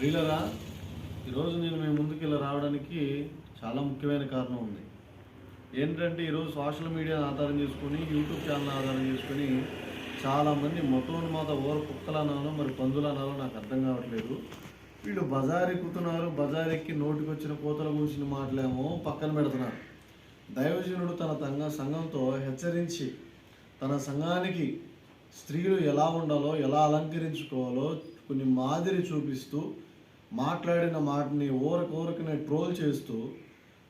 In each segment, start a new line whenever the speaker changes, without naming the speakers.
ప్రియులరా ఈరోజు నేను మీ ముందుకు ఇలా రావడానికి చాలా ముఖ్యమైన కారణం ఉంది. ఏంటంటే ఈరోజు సోషల్ మీడియాను ఆధారం చేసుకొని యూట్యూబ్ ఛానల్ ఆధారం చేసుకొని చాలామంది మతోన్మాత ఓర కుక్కలు అనాలో మరి పందులనాలో నాకు అర్థం కావట్లేదు. వీళ్ళు బజార్ ఎక్కుతున్నారు బజార్ ఎక్కి నోటికొచ్చిన కోతల కూర్చుని మాటలేమో పక్కన పెడుతున్నారు. దైవజనుడు తన తంగ సంఘంతో హెచ్చరించి తన సంఘానికి స్త్రీలు ఎలా ఉండాలో ఎలా అలంకరించుకోవాలో కొన్ని మాదిరి చూపిస్తూ మాట్లాడిన మాటని ఊరకూరకనే ట్రోల్ చేస్తూ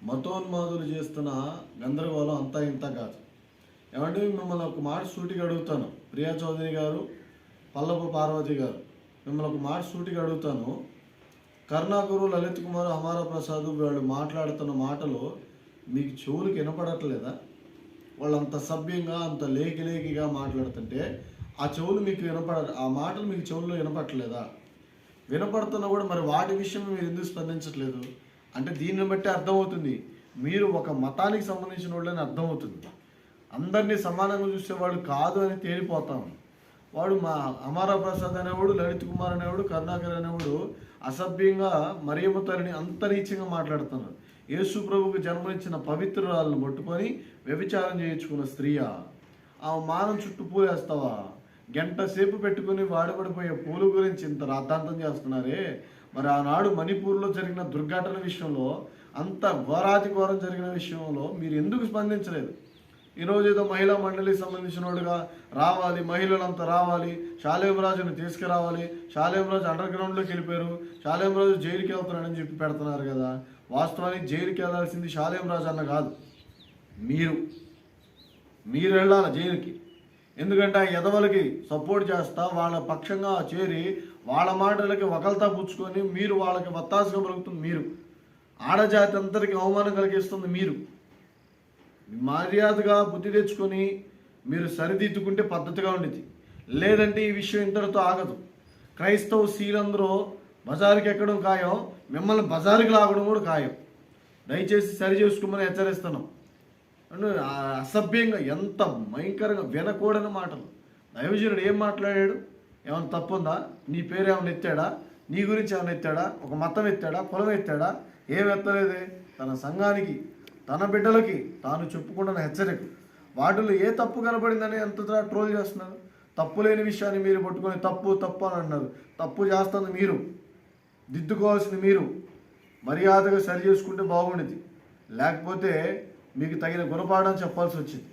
మతోన్మాదులు చేస్తున్న గందరగోళం అంతా ఇంత కాదు. ఏమంటే మిమ్మల్ని ఒక మాట సూటిగా అడుగుతాను. ప్రియా చౌదరి గారు పల్లపు పార్వతి గారు మిమ్మల్ని ఒక మాట సూటిగా అడుగుతాను. కరుణాగురు లలిత్ కుమార్ అమారా ప్రసాద్ వాళ్ళు మాట్లాడుతున్న మాటలు మీకు చెవులకు వినపడట్లేదా? వాళ్ళు అంత సభ్యంగా అంత లేకి లేకిగా మాట్లాడుతుంటే ఆ చెవులు మీకు వినపడ ఆ మాటలు మీకు చెవుల్లో వినపడట్లేదా? వినపడుతున్నా కూడా మరి వాటి విషయం మీరు ఎందుకు స్పందించట్లేదు? అంటే దీన్ని బట్టి అర్థమవుతుంది. మీరు ఒక మతానికి సంబంధించిన వాళ్ళని అర్థమవుతుంది. అందరినీ సమానంగా చూసేవాడు కాదు అని తేలిపోతాం. వాడు మా అమారా ప్రసాద్ అనేవాడు లలిత్ కుమార్ అనేవాడు కరుణాకర్ అనేవాడు అసభ్యంగా మరియమ్మ తల్లిని అంత నీచంగా మాట్లాడుతున్నారు. యేసు ప్రభుకు జన్మనిచ్చిన పవిత్రురాలను పట్టుకొని వ్యభిచారం చేయించుకున్న స్త్రీయా? ఆ మానం చుట్టూ పూలేస్తావా? గంట సేపు పెట్టుకుని వాడబడిపోయే పూలు గురించి ఇంత రాద్ధాంతం చేస్తున్నారే? మరి ఆనాడు మణిపూర్లో జరిగిన దుర్ఘటన విషయంలో అంత ఘోరాతి ఘోరం జరిగిన విషయంలో మీరు ఎందుకు స్పందించలేదు? ఈరోజు ఏదో మహిళా మండలికి సంబంధించిన వాడుగా రావాలి మహిళలంతా రావాలి శాలేమరాజును తీసుకురావాలి శాలేమరాజు అండర్ గ్రౌండ్లోకి వెళ్ళిపోయారు శాలేమరాజు జైలుకి వెళ్తున్నాడని చెప్పి పెడుతున్నారు కదా. వాస్తవానికి జైలుకి వెళ్ళాల్సింది శాలేమరాజు అన్న కాదు. మీరు. మీరు వెళ్ళాలి జైలుకి? ఎందుకంటే ఆ ఎదవలకి సపోర్ట్ చేస్తా వాళ్ళ పక్షంగా చేరి వాళ్ళ మాటలకి ఒకల్తా పుచ్చుకొని మీరు వాళ్ళకి వత్తాసుగా పలుకుతుంది మీరు. ఆడజాతి అంతరికి అవమానం కలిగిస్తుంది మీరు. మర్యాదగా బుద్ధి తెచ్చుకొని మీరు సరిదిద్దుకుంటే పద్ధతిగా ఉండేది లేదంటే ఈ విషయం ఇంతటితో ఆగదు. క్రైస్తవ స్త్రీలందరూ బజారుకి ఎక్కడం ఖాయం మిమ్మల్ని బజారుకి లాగడం కూడా ఖాయం. దయచేసి సరి చేసుకోమని హెచ్చరిస్తున్నాం. అసభ్యంగా ఎంత భయంకరంగా వినకూడని మాటలు. దైవజనుడు ఏం మాట్లాడాడు? ఏమైనా తప్పు ఉందా నీ పేరు ఏమైనా ఎత్తాడా? నీ గురించి ఏమైనా ఎత్తాడా? ఒక మతం ఎత్తాడా? కులం ఎత్తాడా? ఏం ఎత్తలేదే? తన సంఘానికి తన బిడ్డలకి తాను చెప్పుకుంటున్న హెచ్చరిక. వాటిలో ఏ తప్పు కనపడిందని ఎంత ట్రోల్ చేస్తున్నారు? తప్పు లేని విషయాన్ని మీరు పట్టుకొని తప్పు తప్పు అని అన్నారు. తప్పు చేస్తుంది మీరు. దిద్దుకోవాల్సింది మీరు. మర్యాదగా సరి చేసుకుంటే బాగుండేది. లేకపోతే మీకు తగిన గుణపాఠం చెప్పాల్సి వచ్చింది.